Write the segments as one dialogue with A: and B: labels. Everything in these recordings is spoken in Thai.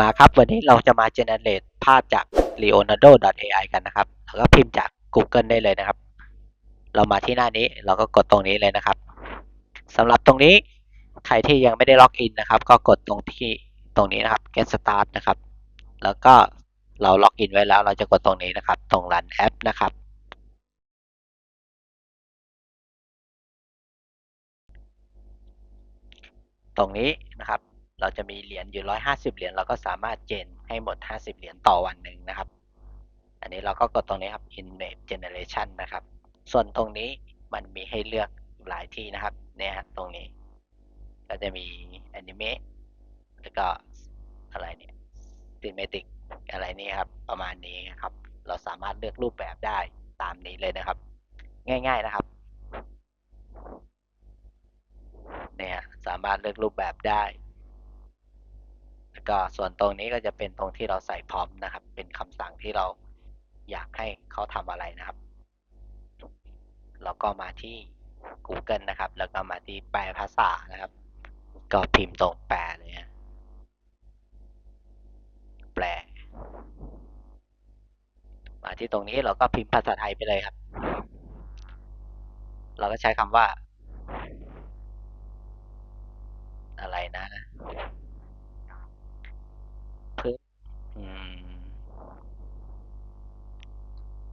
A: มาครับ วันนี้เราจะมา generate ภาพจาก leonardo.ai กันนะครับ แล้วก็พิมพ์จาก Google ได้เลยนะครับ เรามาที่หน้านี้เราก็กดตรงนี้เลยนะครับสำหรับตรงนี้ใครที่ยังไม่ได้ล็อกอินนะครับ ก็กดตรงที่ตรงนี้นะครับ get start นะครับ แล้วก็เราล็อกอินไว้แล้ว เราจะกดตรงนี้นะครับ ตรง run app นะครับตรงนี้นะครับ เราจะมีเหรียญอยู่150เหรียญเราก็สามารถเจนให้หมด50เหรียญต่อวันหนึ่งนะครับ อันนี้เราก็กดตรงนี้ครับ Image Generation นะครับ ส่วนตรงนี้มันมีให้เลือกหลายที่นะครับ เนี่ยตรงนี้ ก็จะมี Anime แล้วก็อะไรเนี่ย Cinematic อะไรนี่ครับ ประมาณนี้ครับ เราสามารถเลือกรูปแบบได้ตามนี้เลยนะครับ ง่าย ๆนะครับเนี่ยสามารถเลือกรูปแบบได้ ก็ส่วนตรงนี้ก็จะเป็นตรงที่เราใส่พร้อมนะครับ เป็นคำสั่งที่เราอยากให้เขาทำอะไรนะครับ แล้วก็มาที่ Google นะครับ แล้วก็มาที่แปลภาษานะครับ ก็พิมพ์ตรงแปลเลยนะแปล มาที่ตรงนี้เราก็พิมพ์ภาษาไทยไปเลยครับ เราก็ใช้คำว่า อะไรนะพื้นอืม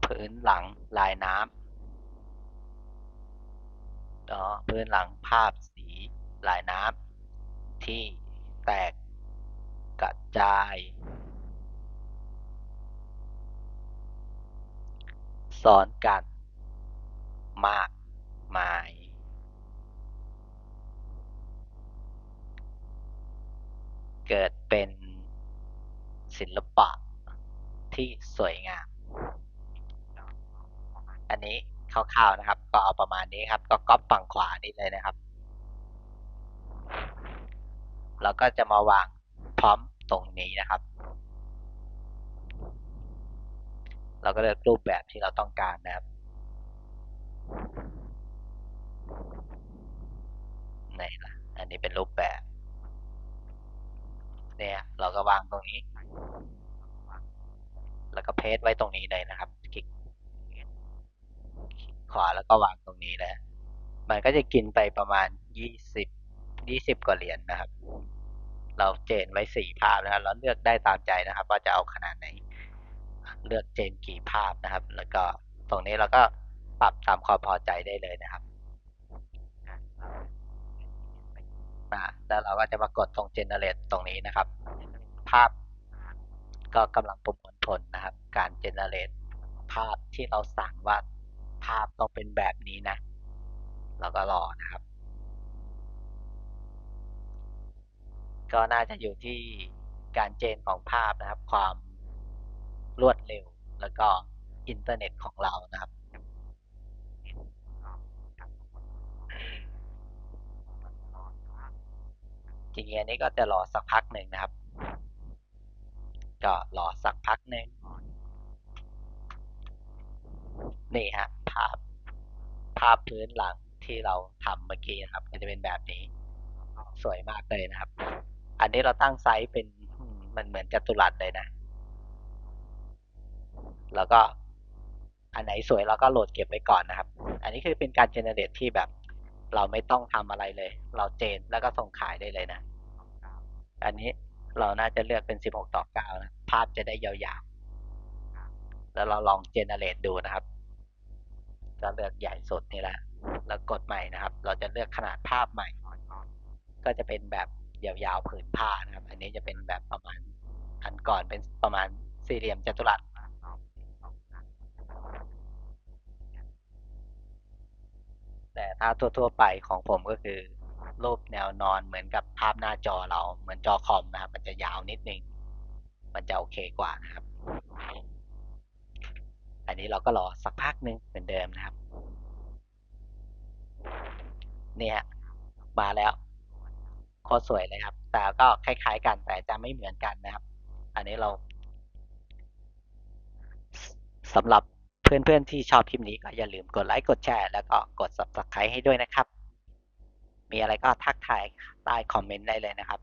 A: พื้นหลังลายน้ำอ๋อพื้นหลังภาพสีลายน้ำที่แตกกระจายซ้อนกัน มากมาย เกิดเป็นศิลปะที่สวยงาม อันนี้คร่าวๆนะครับ ก็เอาประมาณนี้ครับ ก็ก๊อปฝั่งขวานี่เลยนะครับเราก็จะมาวางพร้อมตรงนี้นะครับ เราก็เลือกรูปแบบที่เราต้องการนะครับไหนล่ะ อันนี้เป็นรูปแบบ เนี่ย เราก็วางตรงนี้ แล้วก็เพจไว้ตรงนี้เลยนะครับ ขวาแล้วก็วางตรงนี้นะ มันก็จะกินไปประมาณยี่สิบยี่สิบกว่าเหรียญนะครับ เราเจนไว้สี่ภาพนะครับเราเลือกได้ตามใจนะครับ ว่าจะเอาขนาดไหน เลือกเจนกี่ภาพนะครับ แล้วก็ตรงนี้เราก็ปรับตามความพอใจได้เลยนะครับอ่าแล้วเราก็จะมากดตรง generate ตรงนี้นะครับ ภาพก็กำลังประมวลผลนะครับ การ generate ภาพที่เราสั่งว่า ภาพต้องเป็นแบบนี้นะเราก็รอนะครับ ก็น่าจะอยู่ที่การเจนของภาพนะครับ ความรวดเร็ว แล้วก็อินเทอร์เน็ตของเรานะครับจริงๆอันนี้ก็จะรอสักพักหนึ่งนะครับ ก็รอสักพักหนึ่งนี่ฮะาพ ภาพพื้นหลังที่เราทำเมื่อกี้นะครับ ก็จะเป็นแบบนี้ สวยมากเลยนะครับ อันนี้เราตั้งไซส์เป็นมมันเหมือนจัตุรัสเลยนะ แล้วก็อันไหนสวยเราก็โหลดเก็บไว้ก่อนนะครับ อันนี้คือเป็นการเจเนเรตที่แบบ เราไม่ต้องทำอะไรเลย เราเจนแล้วก็ส่งขายได้เลยนะ อันนี้เราน่าจะเลือกเป็น 16 ต่อ 9 นะ ภาพจะได้ยาวๆ แล้วเราลองเจเนเรตดูนะครับ ก็เลือกใหญ่สุดนี่แหละ แล้วกดใหม่นะครับ เราจะเลือกขนาดภาพใหม่ ก็จะเป็นแบบยาวๆผืนผ้านะครับ อันนี้จะเป็นแบบประมาณอันก่อนเป็นประมาณสี่เหลี่ยมจัตุรัสแต่ถ้าทั่วๆไปของผมก็คือ รูปแนวนอนเหมือนกับภาพหน้าจอเราเหมือนจอคอมนะครับ มันจะยาวนิดนึง มันจะโอเคกว่านะครับ อันนี้เราก็รอสักพักหนึ่งเหมือนเดิมนะครับ นี่ยมาแล้วโคตรสวยเลยครับ แต่ก็คล้าย ๆ กันแต่จะไม่เหมือนกันนะครับ อันนี้เราสำหรับเพื่อนๆที่ชอบคลิปนี้ก็อย่าลืมกดไลค์กดแชร์แล้วก็กด subscribe ให้ด้วยนะครับ มีอะไรก็ทักทายใต้คอมเมนต์ได้เลยนะครับ